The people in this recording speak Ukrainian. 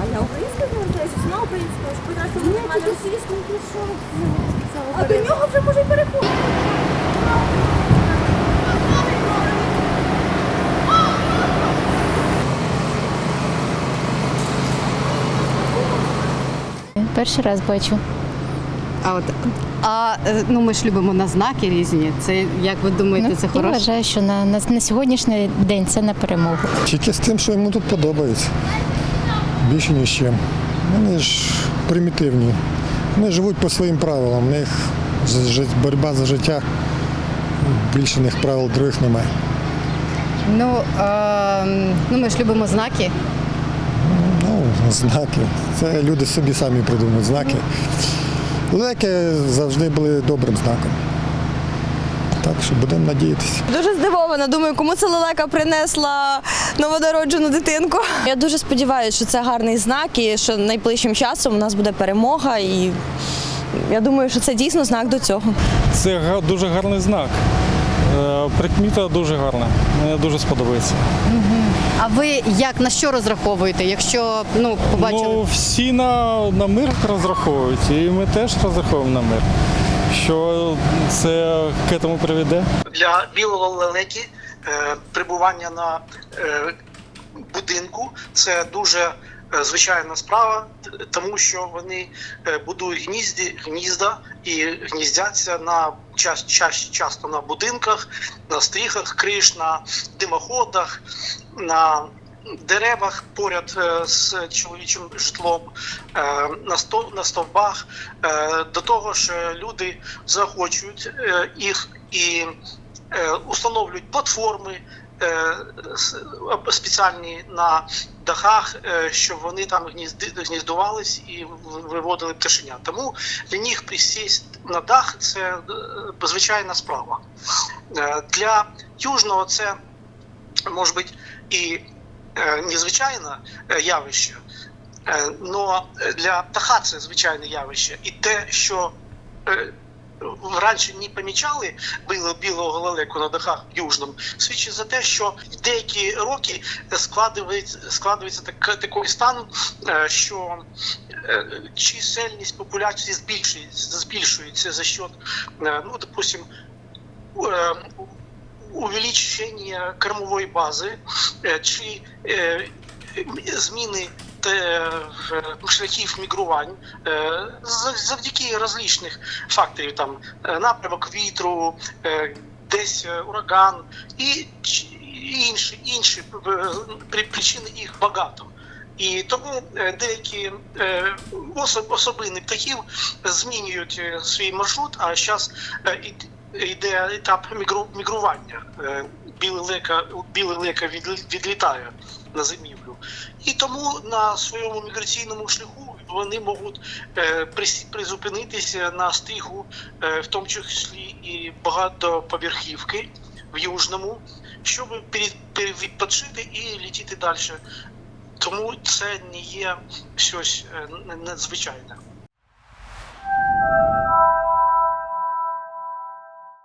А я українською навчаюся, на українською, спочатку в мене російською пішов. А до нього вже може й переходити. Перший раз бачу. А от а е, ну ми ж любимо на знаки різні. Це як ви думаєте, ну, це хороше? Я вважаю, що на, на на, сьогоднішній день це на перемогу. Тільки з тим, що йому тут подобається. Більше ніж чим. Вони ж примітивні. Вони живуть по своїм правилам. У них боротьба за життя. Більше них правил других немає. Ну, е, ну ми ж любимо знаки. Ну, знаки. Це люди собі самі придумують знаки. Леки завжди були добрим знаком. Так що будемо надіятися. Дуже здивована. Думаю, кому це лелека принесла новонароджену дитинку. Я дуже сподіваюся, що це гарний знак і що найближчим часом у нас буде перемога. І я думаю, що це дійсно знак до цього. Це дуже гарний знак. Е, Прикміта дуже гарна. Мені дуже сподобається. А ви як на що розраховуєте, якщо ну побачили? Ну, всі на, на мир розраховують, і ми теж розраховуємо на мир. Що це к этому приведе? для білого лелеки е, прибування на е, будинку це дуже е, звичайна справа, тому що вони будують гнізді, гнізда і гніздяться на час, час, часто на будинках, на стріхах криш, на димоходах, на деревах поряд е, з чоловічим житлом, е, на стов- на стовбах. Е, До того ж, люди захочують е, їх і установлюють платформи спеціальні на дахах, щоб вони там гніздувались і виводили пташеня. Тому для них присість на дах це звичайна справа. Для южного це може бути і незвичайне е, явище. але для птаха це звичайне явище. І те, що е, раніше не помічали біло- білого лелеку на дахах в Южному, свідчить за те, що в деякі роки складується, складується так, такий стан, е, що е, чисельність популяції збільшується, збільшується за счет, е, ну, допустим, е, увеличення кормової бази чи зміни шляхів мігрувань завдяки розличних факторів, там е, напрямок вітру, е, десь е, ураган і інші, інші причини їх багато. І тому деякі особини птахів змінюють свій маршрут, а зараз йде етап мігру, мігрування. Е, Білий лека, від- відлітає на зимівлю. І тому на своєму міграційному шляху вони можуть е, призупинитися на стрігу, е, в тому числі і багатоповерхівки в Южному, щоб перевідпочити і летіти далі. Тому це не є щось надзвичайне.